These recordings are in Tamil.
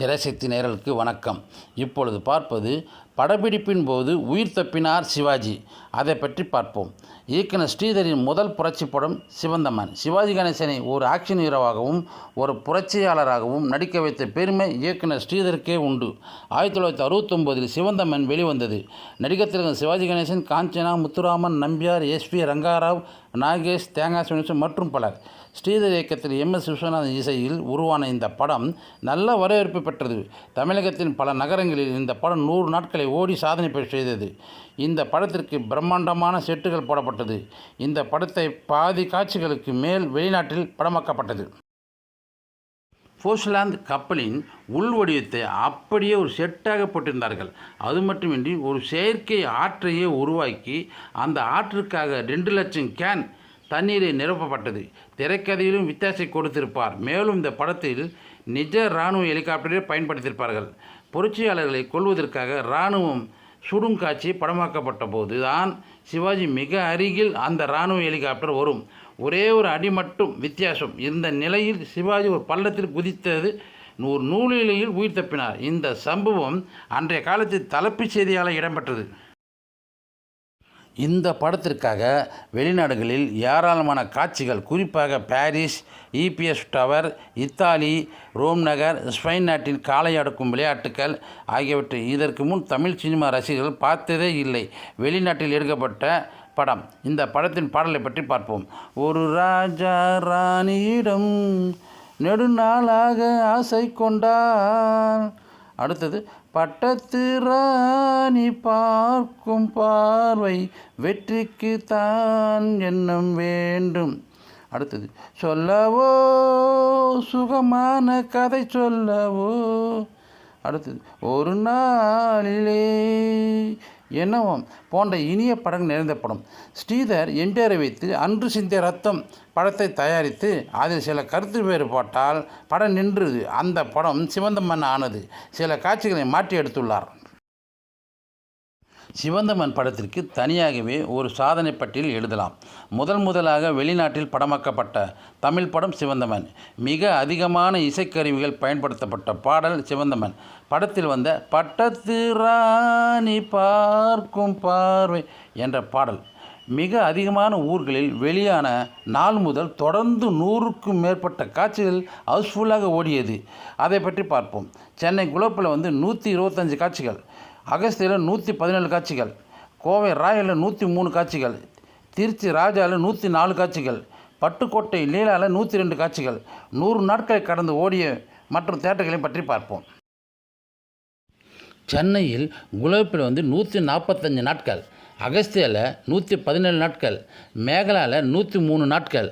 திரைசக்தி நேரலுக்கு வணக்கம். இப்பொழுது பார்ப்பது படப்பிடிப்பின் போது உயிர் தப்பினார் சிவாஜி. அதை பற்றி பார்ப்போம். இயக்குனர் ஸ்ரீதரின் முதல் புரட்சி படம் சிவந்தமன் சிவாஜி கணேசனை ஒரு ஆக்ஷன் ஹீரோவாகவும் ஒரு புரட்சியாளராகவும் நடிக்க வைத்த பெருமை இயக்குனர் ஸ்ரீதருக்கே உண்டு. ஆயிரத்தி தொள்ளாயிரத்தி அறுபத்தொம்போதில் சிவந்தமன் வெளிவந்தது. நடிகத்திற்கு சிவாஜி கணேசன் காஞ்சனா முத்துராமன் நம்பியார் எஸ்பி ரங்காராவ் நாகேஷ் தேங்காய் சுனேசன் மற்றும் பலர். ஸ்ரீதர் இயக்கத்தில் எம் எஸ் விஸ்வநாதன் இசையில் உருவான இந்த படம் நல்ல வரவேற்பு பெற்றது. தமிழகத்தின் பல நகரங்களில் இந்த படம் நூறு நாட்களை ஓடி சாதனை பெற செய்தது. இந்த படத்திற்கு பிர பிரம்மாண்டமான செட்டுகள் போடப்பட்டது. இந்த படத்தை பாதி காட்சிகளுக்கு மேல் வெளிநாட்டில் படமாக்கப்பட்டது. போஸ்லாந்து கப்பலின் உள் வடிவத்தை அப்படியே ஒரு செட்டாக போட்டிருந்தார்கள். அது மட்டுமின்றி ஒரு செயற்கை ஆற்றையே உருவாக்கி அந்த ஆற்றுக்காக ரெண்டு லட்சம் கேன் தண்ணீரை நிரப்பப்பட்டது. திரைக்கதையிலும் வித்தியாசை கொடுத்திருப்பார். மேலும் இந்த படத்தில் நிஜ இராணுவ ஹெலிகாப்டரை பயன்படுத்தியிருப்பார்கள். புரட்சியாளர்களை கொல்வதற்காக இராணுவம் சுடும் காட்சி படமாக்கப்பட்ட போது தான் சிவாஜி மிக அருகில் அந்த இராணுவ ஹெலிகாப்டர் வரும். ஒரே ஒரு அடி மட்டும் வித்தியாசம். இந்த நிலையில் சிவாஜி ஒரு பள்ளத்தில் குதித்தது ஒரு நூலிலையில் உயிர் தப்பினார். இந்த சம்பவம் அன்றைய காலத்தில் தலைப்புச் செய்தியால் இடம்பெற்றது. இந்த படத்திற்காக வெளிநாடுகளில் ஏராளமான காட்சிகள் குறிப்பாக Paris EPS tower Italy Rome நகர் ஸ்பெயின் நாட்டின் காளை அடக்கும் விளையாட்டுக்கள் ஆகியவற்றை இதற்கு முன் தமிழ் சினிமா ரசிகர்கள் பார்த்ததே இல்லை. வெளிநாட்டில் எடுக்கப்பட்ட படம். இந்த படத்தின் பாடலை பற்றி பார்ப்போம். ஒரு ராஜா ராணியிடம் நெடுநாளாக ஆசை கொண்டார். அடுத்தது பட்டத்து ராணி பார்க்கும் பார்வை வெற்றிக்கு தான் எண்ணம் வேண்டும். அடுத்தது சொல்லவோ சுகமான கதை சொல்லவோ. அடுத்தது ஒரு நாளிலே என்னவம் போன்ற இனிய படங்கள் நிறைந்த படம் ஸ்ரீதர் என்டிஆரை வைத்து அன்று சிந்திய ரத்தம் படத்தை தயாரித்து அதில் சில கருத்து வேறுபாட்டால் படம் நின்றது. அந்த படம் சிவந்த மண் ஆனது. சில காட்சிகளை மாற்றி எடுத்துள்ளார். சிவந்தமன் படத்திற்கு தனியாகவே ஒரு சாதனை பட்டியல் எழுதலாம். முதல் முதலாக வெளிநாட்டில் படமாக்கப்பட்ட தமிழ் படம் சிவந்தமன். மிக அதிகமான இசைக்கருவிகள் பயன்படுத்தப்பட்ட பாடல் சிவந்தமன். படத்தில் வந்த பட்டத்து ராணி பார்க்கும் பார்வை என்ற பாடல். மிக அதிகமான ஊர்களில் வெளியான நாள் முதல் தொடர்ந்து நூறுக்கும் மேற்பட்ட காட்சிகள் ஹவுஸ்ஃபுல்லாக ஓடியது. அதை பற்றி பார்ப்போம். சென்னை குளப்பில் வந்து நூற்றி இருபத்தஞ்சு காட்சிகள். அகஸ்தியில் நூற்றி பதினேழு காட்சிகள் கோவை ராயலில் நூற்றி மூணு காட்சிகள் திருச்சி ராஜாவில் நூற்றி நாலு காட்சிகள் பட்டுக்கோட்டை லீலாவில் நூற்றி ரெண்டு காட்சிகள் நூறு நாட்களை கடந்து ஓடிய மற்றும் தேட்டர்களையும் பற்றி பார்ப்போம். சென்னையில் குலோப்பில் வந்து நூற்றி நாற்பத்தஞ்சு நாட்கள் அகஸ்தியாவில் நூற்றி பதினேழு நாட்கள் மேகலாவில் நூற்றி மூணு நாட்கள்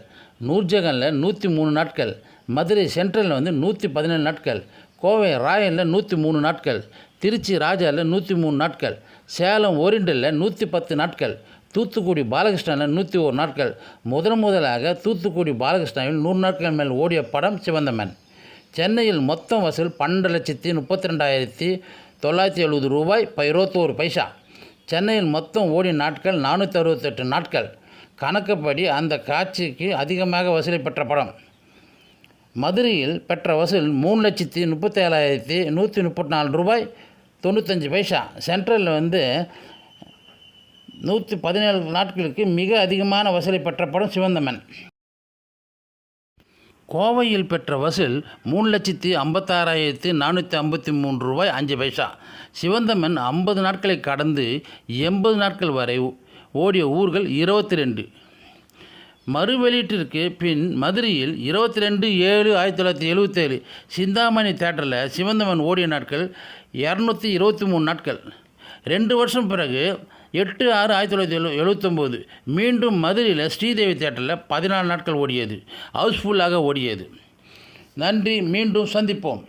நூர்ஜகனில் நூற்றி மூணு நாட்கள் மதுரை சென்ட்ரலில் வந்து நூற்றி பதினேழு நாட்கள் கோவை ராயலில் நூற்றி மூணு நாட்கள் திருச்சி ராஜாவில் நூற்றி மூணு நாட்கள் சேலம் ஓரிண்டலில் நூற்றி பத்து நாட்கள் தூத்துக்குடி பாலகிருஷ்ணனில் நூற்றி ஒரு நாட்கள் முதன் முதலாக தூத்துக்குடி பாலகிருஷ்ணாவில் நூறு நாட்கள் மேல் ஓடிய படம் சிவந்தமன். சென்னையில் மொத்தம் வசூல் பன்னெண்டு லட்சத்தி முப்பத்தி ரெண்டாயிரத்தி தொள்ளாயிரத்தி எழுபது ரூபாய் இருபத்தோரு பைசா. சென்னையில் மொத்தம் ஓடிய நாட்கள் நானூற்றி அறுபத்தெட்டு நாட்கள். கணக்குப்படி அந்த காட்சிக்கு அதிகமாக வசூலை பெற்ற படம். மதுரையில் பெற்ற வசூல் மூணு லட்சத்தி முப்பத்தி ஏழாயிரத்தி நூற்றி முப்பத்தி நாலு ரூபாய் தொண்ணூத்தஞ்சு பைசா. சென்ட்ரலில் வந்து நூற்றி பதினேழு நாட்களுக்கு மிக அதிகமான வசூலை பெற்ற படம் சிவந்தமன் கோவையில் பெற்ற வசூல் மூணு லட்சத்தி ஐம்பத்தாறாயிரத்தி நானூற்றி ஐம்பத்தி மூன்று ரூபாய் அஞ்சு பைசா. சிவந்தமன் ஐம்பது நாட்களை கடந்து எண்பது நாட்கள் வரை ஓடிய ஊர்கள் இருபத்தி ரெண்டு. மறு வெளியீட்டிற்கு பின் மதுரையில் இருபத்தி ரெண்டு ஏழு ஆயிரத்தி தொள்ளாயிரத்தி எழுபத்தேழு சிந்தாமணி தேட்டரில் சிவந்தமன் ஓடிய நாட்கள் இரநூத்தி இருபத்தி மூணு நாட்கள். ரெண்டு வருஷம் பிறகு எட்டு ஆறு ஆயிரத்தி தொள்ளாயிரத்தி எழு எழுபத்தொம்போது மீண்டும் மதுரையில் ஸ்ரீதேவி தேட்டரில் பதினாலு நாட்கள் ஓடியது. ஹவுஸ்ஃபுல்லாக ஓடியது. நன்றி. மீண்டும் சந்திப்போம்.